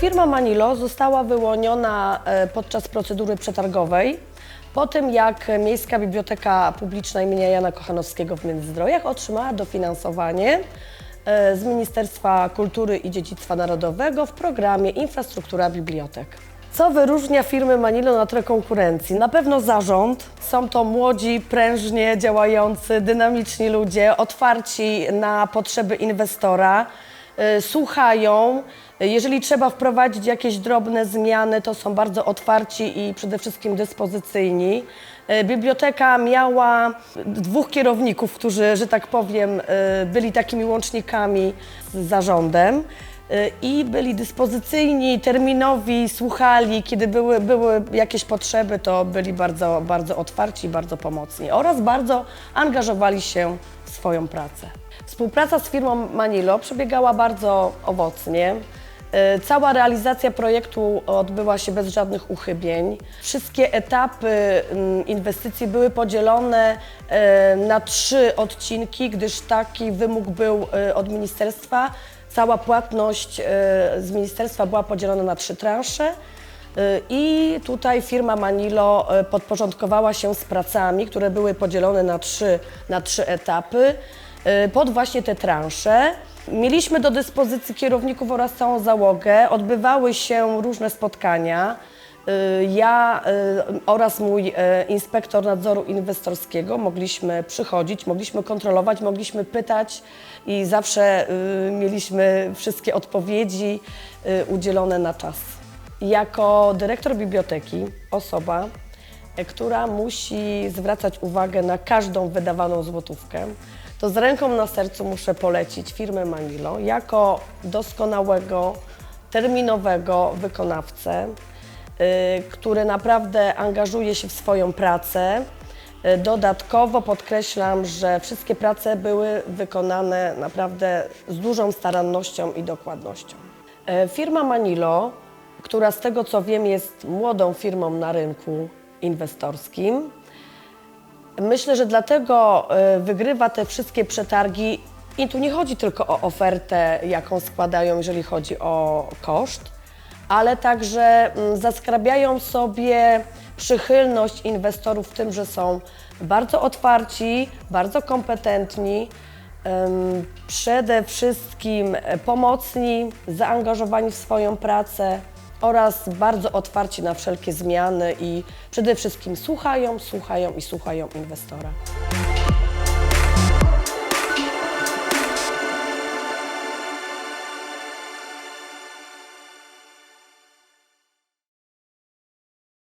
Firma Manilo została wyłoniona e, podczas procedury przetargowej po tym, jak Miejska Biblioteka Publiczna im. Jana Kochanowskiego w Międzyzdrojach otrzymała dofinansowanie e, z Ministerstwa Kultury i Dziedzictwa Narodowego w programie Infrastruktura Bibliotek. Co wyróżnia firmy Manilo na tle konkurencji? Na pewno zarząd. Są to młodzi, prężnie działający, dynamiczni ludzie, otwarci na potrzeby inwestora, słuchają. Jeżeli trzeba wprowadzić jakieś drobne zmiany, to są bardzo otwarci i przede wszystkim dyspozycyjni. Y, Biblioteka miała dwóch kierowników, którzy, że tak powiem, y, byli takimi łącznikami z zarządem i byli dyspozycyjni, terminowi, słuchali, kiedy były, były jakieś potrzeby, to byli bardzo, bardzo otwarci bardzo pomocni oraz bardzo angażowali się w swoją pracę. Współpraca z firmą Manilo przebiegała bardzo owocnie. Y, Cała realizacja projektu odbyła się bez żadnych uchybień. Wszystkie etapy mm, inwestycji były podzielone y, na trzy odcinki, gdyż taki wymóg był y, od ministerstwa. Cała płatność y, z ministerstwa była podzielona na trzy transze. Y, I tutaj firma Manilo y, podporządkowała się z pracami, które były podzielone na trzy, na trzy etapy, pod właśnie te transze. Mieliśmy do dyspozycji kierowników oraz całą załogę. Odbywały się różne spotkania. Y, Ja y, oraz mój y, inspektor nadzoru inwestorskiego mogliśmy przychodzić, mogliśmy kontrolować, mogliśmy pytać i zawsze mieliśmy wszystkie odpowiedzi udzielone na czas. Jako dyrektor biblioteki, osoba, e, która musi zwracać uwagę na każdą wydawaną złotówkę, to z ręką na sercu muszę polecić firmę Manilo jako doskonałego, terminowego wykonawcę, który naprawdę angażuje się w swoją pracę. Y, Dodatkowo podkreślam, że wszystkie prace były wykonane naprawdę z dużą starannością i dokładnością. E, Firma Manilo, która z tego co wiem jest młodą firmą na rynku inwestorskim, myślę, że dlatego wygrywa te wszystkie przetargi i tu nie chodzi tylko o ofertę, jaką składają, jeżeli chodzi o koszt, ale także mm, zaskrabiają sobie przychylność inwestorów w tym, że są bardzo otwarci, bardzo kompetentni, przede wszystkim pomocni, zaangażowani w swoją pracę oraz bardzo otwarci na wszelkie zmiany i przede wszystkim słuchają, słuchają i słuchają inwestora.